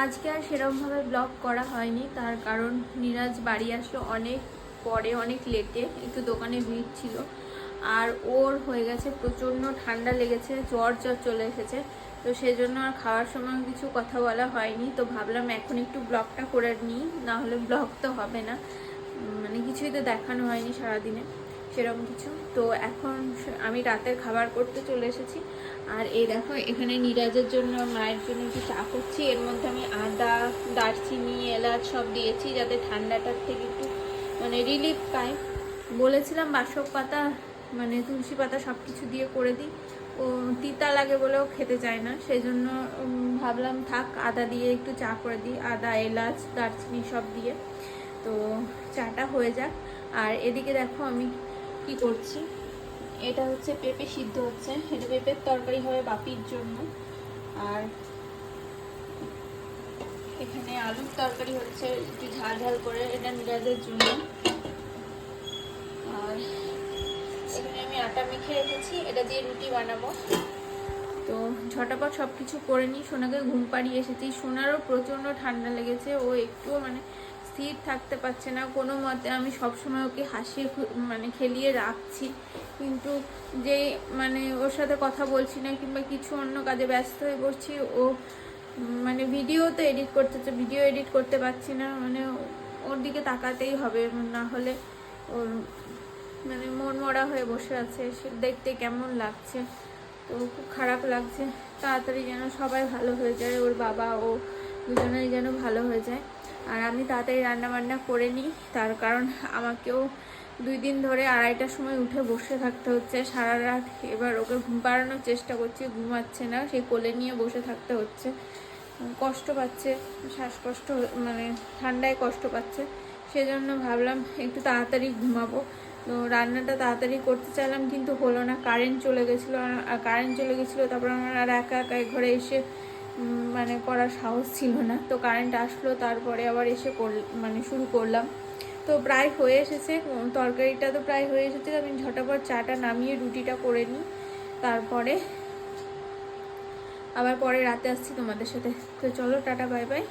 আজকে আর সেরকমভাবে ব্লগ করা হয়নি, তার কারণ নিরাজ বাড়ি আসলো অনেক পরে, অনেক লেটে একটু দোকানে ভিড় ছিল। আর ওর হয়ে গেছে প্রচণ্ড ঠান্ডা লেগেছে, জ্বর জ্বর চলে এসেছে। তো সেই জন্য আর খাওয়ার সময় কিছু কথা বলা হয়নি। তো ভাবলাম এখন একটু ব্লগটা করে নিই, না হলে ব্লগ তো হবে না। মানে কিছুই তো দেখানো হয়নি সারাদিনে। সেরকম কিছু। তো এখন আমি রাতের খাবার করতে চলে এসেছি। আর এই দেখো, এখানে নিরাজের জন্য মায়ের জন্য একটু চা করছি। এর মধ্যে আমি আদা, দারচিনি, এলাচ সব দিয়েছি যাতে ঠান্ডাটার থেকে একটু মানে রিলিফ পায় বলেছিলাম বাসক পাতা মানে তুলসী পাতা সব কিছু দিয়ে করে দিই। ও তিতা লাগে বলেও খেতে চায় না। সেই জন্য ভাবলাম থাক, আদা দিয়ে একটু চা করে দিই। আদা, এলাচ, দারচিনি সব দিয়ে। তো চাটা হয়ে যাক। আর এদিকে দেখো আমি কি করছি? এটা হচ্ছে পেঁপে সিদ্ধ হচ্ছে। এটা পেঁপের তরকারি হবে বাপির জন্য। আর এখানে আলুর তরকারি হচ্ছে, একটু ঝাল ঝাল করে, এটা নিরাজের জন্য। আর এখানে আমি আটা মেখে রেখেছি, এটা দিয়ে রুটি বানাবো। তো ঝটাপট সব কিছু করে নিই। সোনাকে ঘুম পাড়িয়ে এসেছি। সোনারও প্রচণ্ড ঠান্ডা লেগেছে। ও একটুও মানে স্থির থাকতে পারছে না। কোনো মতে আমি সবসময় ওকে হাসিয়ে খু- মানে খেলিয়ে রাখছি। কিন্তু যে মানে ওর সাথে কথা বলছি না কিংবা কিছু অন্য কাজে ব্যস্ত হয়ে পড়ছি, ও মানে ভিডিও তো এডিট করতে হচ্ছে ভিডিও এডিট করতে পারছি না। মানে ওর দিকে তাকাতেই হবে, না হলে ওর মানে মন মরা হয়ে বসে আছে। সে দেখতে কেমন লাগছে। তো খুব খারাপ লাগছে। তাড়াতাড়ি যেন সবাই ভালো হয়ে যায়, ওর বাবা ও দুজনেই যেন ভালো হয়ে যায়। আর আমি তাড়াতাড়ি রান্না বান্না করে নিই। তার কারণ আমাকেও দুই দিন ধরে আড়াইটার সময় উঠে বসে থাকতে হচ্ছে। সারা রাত এবার ওকে ঘুম পাড়ানোর চেষ্টা করছি, ঘুমাচ্ছে না, সেই কোলে নিয়ে বসে থাকতে হচ্ছে। কষ্ট পাচ্ছে, শ্বাসকষ্ট মানে ঠান্ডায় কষ্ট পাচ্ছে। সেজন্য ভাবলাম একটু তাড়াতাড়ি ঘুমাবো। তো রান্নাটা তাড়াতাড়ি করতে চাইলাম, কিন্তু হলো না। কারেন্ট চলে গেছিল, আর কারেন্ট চলে গেছিল, তারপর আমার আর একা একা ঘরে এসে মানে করার সাহস ছিল না। তো কারেন্ট আসলো, তারপরে আবার এসে কর মানে শুরু করলাম। তো প্রায় হয়ে এসেছে তরকারিটা তো প্রায় হয়ে এসেছে, আমি ঝটাপট চাটা নামিয়ে রুটিটা করে নিই। তারপরে আবার পরে রাতে আসছি তোমাদের সাথে। তো চলো, টাটা বাই বাই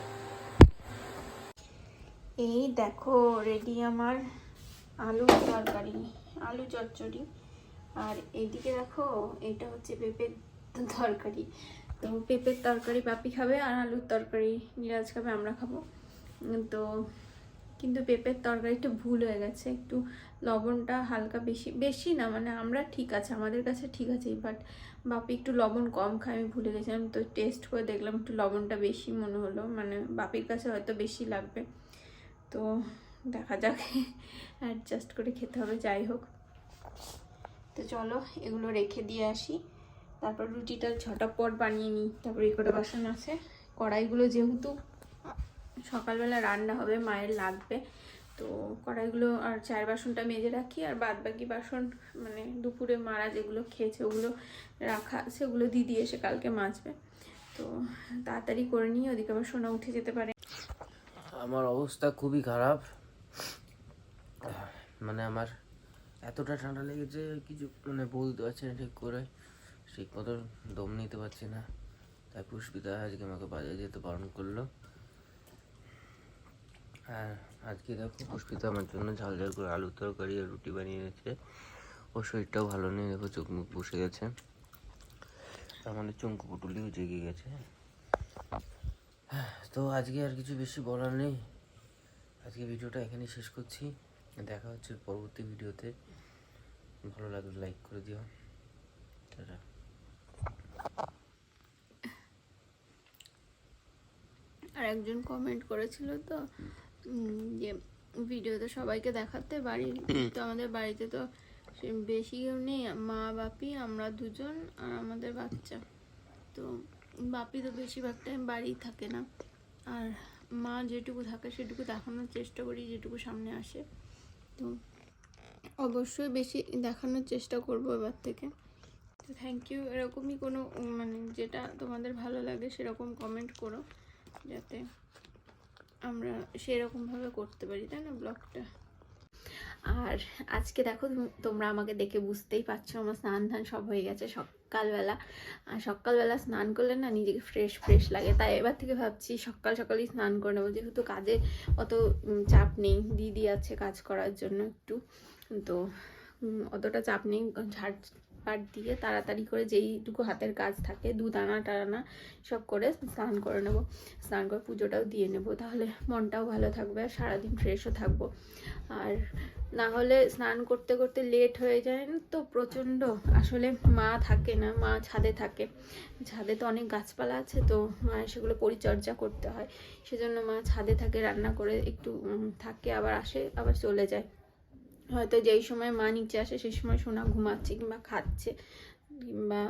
এই দেখো রেডি আমার আলু তরকারি, আলু চচ্চড়ি। আর এইদিকে দেখো, এটা হচ্ছে পেঁপের তরকারি। তো পেঁপের তরকারি পাপি খাবে আর আলুর তরকারি নিরাজ খাবে, আমরা খাব। তো কিন্তু পেঁপের তরকারিটা ভুল হয়ে গেছে, একটু লবণটা হালকা বেশি বেশি না মানে আমরা ঠিক আছে, আমাদের কাছে ঠিক আছে বাট বাপি একটু লবণ কম খায়, আমি ভুলে গেছিলাম, তো টেস্ট করে দেখলাম একটু লবণটা বেশি মনে হলো মানে বাপির কাছে হয়তো বেশি লাগবে। তো দেখা যাক অ্যাডজাস্ট করে খেতে হবে, যাই হোক। তো চলো, এগুলো রেখে দিয়ে আসি। তারপর রুটিটা ঝটাপট বানিয়ে নিই। তারপর এই কটা বাসন আছে। কড়াইগুলো যেহেতু সকালবেলা রান্না হবে, মায়ের লাগবে, তো কড়াইগুলো আর চার বাসনটা মেজে রাখি আর বাদ বাকি বাসন মানে দুপুরে মারা যেগুলো খেয়েছে ওগুলো রাখা, সেগুলো দিদি এসে কালকে মাজবে। তো তাড়াতাড়ি করে নিয়ে ওদিকে আবার সোনা উঠে যেতে পারে। আমার অবস্থা খুবই খারাপ। মানে আমার এতটা ঠান্ডা লেগেছে, কিছু মানে বলতে পারছি না ঠিক করে। ঠিক মতো দম নিতে পারছি না। তাই পুষ্পিতা আজকে আমাকে বাজারে যেতে বারণ করল। আর আজকে দেখো পুষ্পিতা আমার জন্য ঝাল ঝাল করে আলুর তরকারি আর রুটি বানিয়ে এনেছে। ওর শরীরটাও ভালো নেই, দেখো চোখ মুখ বসে গেছে। আমাদের চমকু পুটুলিও জেগে গেছে। তো আজকে আর কিছু বেশি বলার নেই। আজকে ভিডিওটা এখানেই শেষ করছি। দেখা হচ্ছে পরবর্তী ভিডিওতে। ভালো লাগলে লাইক করে দিও। টাটা। আর একজন কমেন্ট করেছিল তো যে ভিডিওতে সবাইকে দেখাতে বাড়ির তো আমাদের বাড়িতে তো বেশি কেউ নেই মা বাপি আমরা দুজন আর আমাদের বাচ্চা। তো বাপি তো বেশিরভাগ টাইম বাড়ি থাকে না। আর মা যেটুকু থাকে সেটুকু দেখানোর চেষ্টা করি যেটুকু সামনে আসে। তো অবশ্যই বেশি দেখানোর চেষ্টা করব এবার থেকে। তো থ্যাংক ইউ এরকমই কোনো মানে যেটা তোমাদের ভালো লাগে সেরকম কমেন্ট করো। যাতে আমরা সেরকমভাবে করতে পারি, তাই না ব্লগটা? আর আজকে দেখো তোমরা আমাকে দেখে বুঝতেই পারছ, আমার স্নান ধান সব হয়ে গেছে সকালবেলা। আর সকালবেলা স্নান করলে না নিজেকে ফ্রেশ ফ্রেশ লাগে। তাই এবার থেকে ভাবছি সকাল সকালই স্নান করে নেব। যেহেতু কাজে অত চাপ নেই, দিদি আছে কাজ করার জন্য একটু। তো অতটা চাপ নেই, ঝাড় পাট দিয়ে তাড়াতাড়ি করে যেইটুকু হাতের কাজ থাকে, দুধ আনা, টানা সব করে স্নান করে নেব। স্নান করে পুজোটাও দিয়ে নেব, তাহলে মনটাও ভালো থাকবে আর সারাদিন ফ্রেশও থাকব। আর না হলে স্নান করতে করতে লেট হয়ে যায় না তো প্রচণ্ড। আসলে মা থাকে না, মা ছাদে থাকে। ছাদে তো অনেক গাছপালা আছে তো মায়ের সেগুলো পরিচর্যা করতে হয়। সেজন্য মা ছাদে থাকে, রান্না করে একটু থাকে, আবার আসে, আবার চলে যায়। হয়তো যেই সময় মা নিচে আসে, সেই সময় সোনা ঘুমাচ্ছে কিংবা খাচ্ছে, কিংবা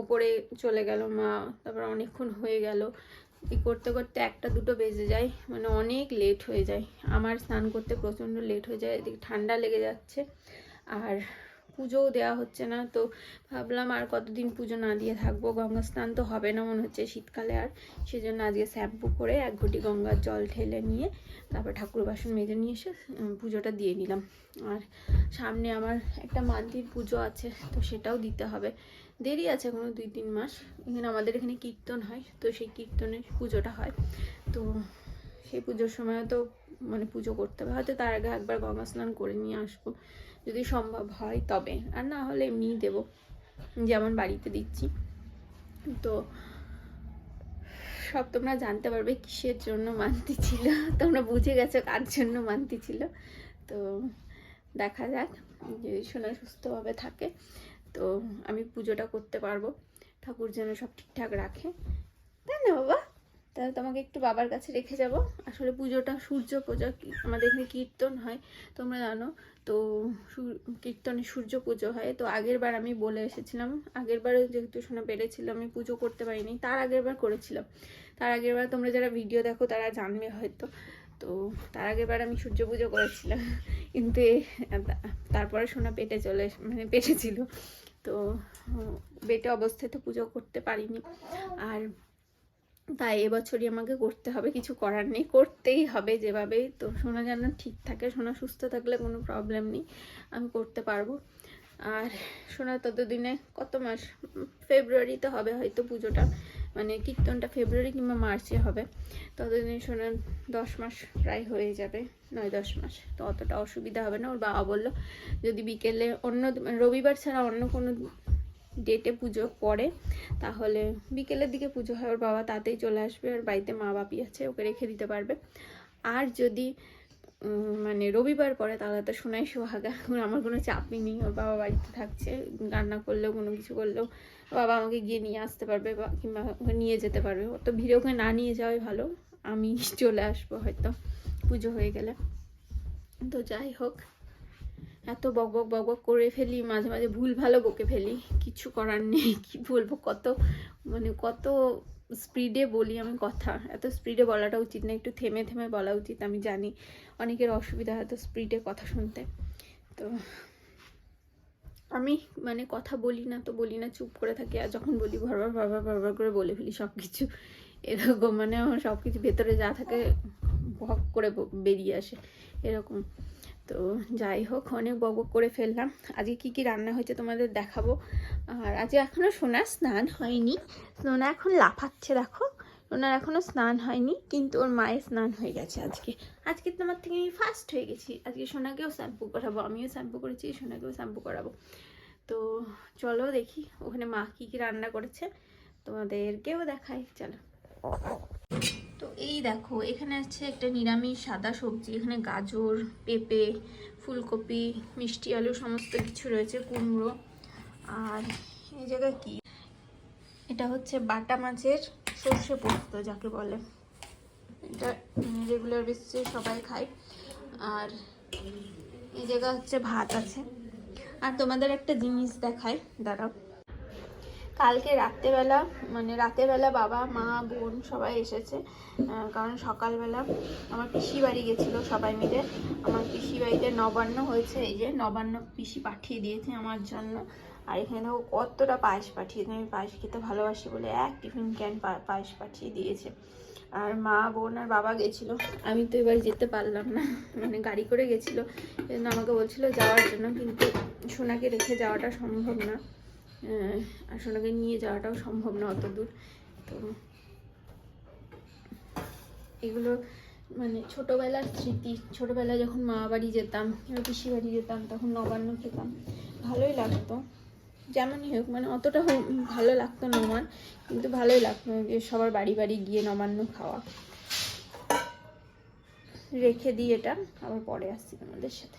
ওপরে চলে গেল মা, তারপর অনেকক্ষণ হয়ে গেল। এই করতে করতে একটা দুটো বেজে যায় মানে অনেক লেট হয়ে যায়। আমার স্নান করতে প্রচণ্ড লেট হয়ে যায়, এদিকে ঠান্ডা লেগে যাচ্ছে। আর পুজোও দেওয়া হচ্ছে না, তো ভাবলাম আর কতদিন পুজো না দিয়ে থাকব? গঙ্গা স্নান তো হবে না মনে হচ্ছে শীতকালে আর, সেজন্য আজকে শ্যাম্পু করে এক ঘটি গঙ্গার জল ঠেলে নিয়ে তারপর ঠাকুর বাসন মেজে নিয়ে এসে পুজোটা দিয়ে নিলাম। আর সামনে আমার একটা মান্তির পুজো আছে, তো সেটাও দিতে হবে। দেরি আছে এখনও দুই তিন মাস এখানে আমাদের এখানে কীর্তন হয়, তো সেই কীর্তনের পুজোটা হয়। তো সেই পুজোর সময় তো মানে পুজো করতে হবে, হয়তো তার আগে একবার গঙ্গা স্নান করে নিয়ে আসব। যদি সম্ভব হয় তবে। আর না হলে এমনিই দেবো। যেমন বাড়িতে দিচ্ছি। তো সব তোমরা জানতে পারবে কিসের জন্য মানতি ছিল। তোমরা বুঝে গেছো কার জন্য মানতি ছিল। তো দেখা যাক যদি সোনা সুস্থভাবে থাকে, তো আমি পুজোটা করতে পারব। ঠাকুর যেন সব ঠিকঠাক রাখে। তাই না বাবা? তাহলে তোমাকে একটু বাবার কাছে রেখে যাব। আসলে পুজোটা সূর্য পূজা আমাদের এখানে কীর্তন হয়, তোমরা জানো। তো কীর্তনে সূর্য পুজো হয়। তো আগের বার আমি বলে এসেছিলাম, আগের বারে যেহেতু শোনা পেরেছিল আমি পুজো করতে পারিনি, তার আগের বার করেছিলাম। তার আগের বার তোমরা যারা ভিডিও দেখো, তারা জানবে হয়তো। তো তার আগের বার আমি সূর্য পুজো করেছিলাম, কিন্তু তারপরে সোনা পেটে চলে মানে পেটে ছিল তো, বেটে অবস্থায় তো পুজো করতে পারিনি। আর তাই এবছরই আমাকে করতে হবে, কিছু করার নেই, করতেই হবে যেভাবেই। তো সোনা যেন ঠিক থাকে, সোনা সুস্থ থাকলে কোনো প্রবলেম নেই, আমি করতে পারব। আর সোনা ততদিনে কত মাস? ফেব্রুয়ারিতে হবে হয়তো পুজোটা মানে কীর্তনটা ফেব্রুয়ারি কিংবা মার্চে হবে। ততদিনে সোনার দশ মাস প্রায় হয়ে যাবে, নয় দশ মাস। তো অতটা অসুবিধা হবে না। ওর বাবা বলল, যদি বিকেলে অন্য, রবিবার ছাড়া অন্য কোনো ডেটে পুজো পড়ে, তাহলে বিকেলের দিকে পুজো হয়, ওর বাবা তাতেই চলে আসবে, আর বাড়িতে মা বাপি আছে, ওকে রেখে দিতে পারবে। আর যদি মানে রবিবার পরে তাহলে তো শোনাই সোহাগা আমার কোনো চাপই নেই, ওর বাবা বাড়িতে থাকছে, রান্না করলেও, কোনো কিছু করলেও, বাবা আমাকে গিয়ে নিয়ে আসতে পারবে, বা কিংবা ওকে নিয়ে যেতে পারবে। অত ভিড়ে ওকে না নিয়ে যাওয়াই ভালো, আমি চলে আসব হয়তো, পুজো হয়ে গেলে। তো যাই হোক এত বক বক বক বক করে ফেলি, মাঝে মাঝে ভুল ভালো বকে ফেলি। কিছু করার নেই, কি বলব? কত মানে কত স্পিডে বলি আমি কথা। এত স্পিডে বলাটা উচিত না, একটু থেমে থেমে বলা উচিত, আমি জানি। অনেকের অসুবিধা হয় তো স্পিডে কথা শুনতে। তো আমি মানে কথা বলি না তো বলি না, চুপ করে থাকি। আর যখন বলি ভরবার ভরবার ভরবার করে বলে ফেলি সব কিছু এরকম মানে আমার সব কিছু ভেতরে যা থাকে ভক করে বেরিয়ে আসে, এরকম। তো যাই হোক, অনেক বক করে ফেললাম। আজকে কি কি রান্না হয়েছে তোমাদের দেখাবো। আর আজকে এখনও সোনার স্নান হয়নি। সোনা এখন লাফাচ্ছে, দেখো। ওনার এখনও স্নান হয়নি, কিন্তু ওর মায়ের স্নান হয়ে গেছে আজকে। আজকে তোমার থেকে আমি ফার্স্ট হয়ে গেছি। আজকে সোনাকেও শ্যাম্পু করাবো, আমিও শ্যাম্পু করেছি, সোনাকেও শ্যাম্পু করাবো। তো চলো দেখি, ওখানে মা কী কী রান্না করেছে, তোমাদেরকেও দেখাই, চলো। তো এই দেখো, এখানে আছে একটা নিরামিষ সাদা সবজি, এখানে গাজর, পেঁপে, ফুলকপি, মিষ্টি আলু, সমস্ত কিছু রয়েছে, কুমড়ো। আর এই জায়গায় কি? এটা হচ্ছে বাটা মাছের সর্ষে পোস্ত, যাকে বলে। এটা রেগুলার বেসিসে সবাই খায়। আর এই জায়গা হচ্ছে ভাত আছে। আর তোমাদের একটা জিনিস দেখায় দাঁড়াও। কালকে রাত্রেবেলা মানে রাতেরবেলা বাবা, মা, বোন সবাই এসেছে কারণ সকালবেলা আমার পিসি বাড়ি গেছিল সবাই মিলে। আমার পিসি বাড়িতে নবান্ন হয়েছে, এই যে নবান্ন পিসি পাঠিয়ে দিয়েছে আমার জন্য। আর এখানে দেখো কতটা পায়েস পাঠিয়ে আমি পায়েস খেতে ভালোবাসি বলে এক টিফিন ক্যান পায়েস পাঠিয়ে দিয়েছে। আর মা, বোন আর বাবা গেছিল। আমি তো এবার যেতে পারলাম না মানে গাড়ি করে গেছিল। আমাকে বলছিল যাওয়ার জন্য, কিন্তু সোনাকে রেখে যাওয়াটা সম্ভব না। সোনাকে নিয়ে যাওয়াটাও সম্ভব না অত দূর। তো এগুলো মানে ছোটোবেলার স্মৃতি, ছোটোবেলায় যখন মা বাড়ি যেতাম পিসি বাড়ি যেতাম, তখন নবান্ন খেতাম। ভালোই লাগতো। যেমনই হোক মানে অতটা ভালো লাগতো না আমার, কিন্তু ভালোই লাগতো যে সবার বাড়ি বাড়ি গিয়ে নবান্ন খাওয়া। রেখে দিই এটা, আবার পরে আসছি তোমাদের সাথে।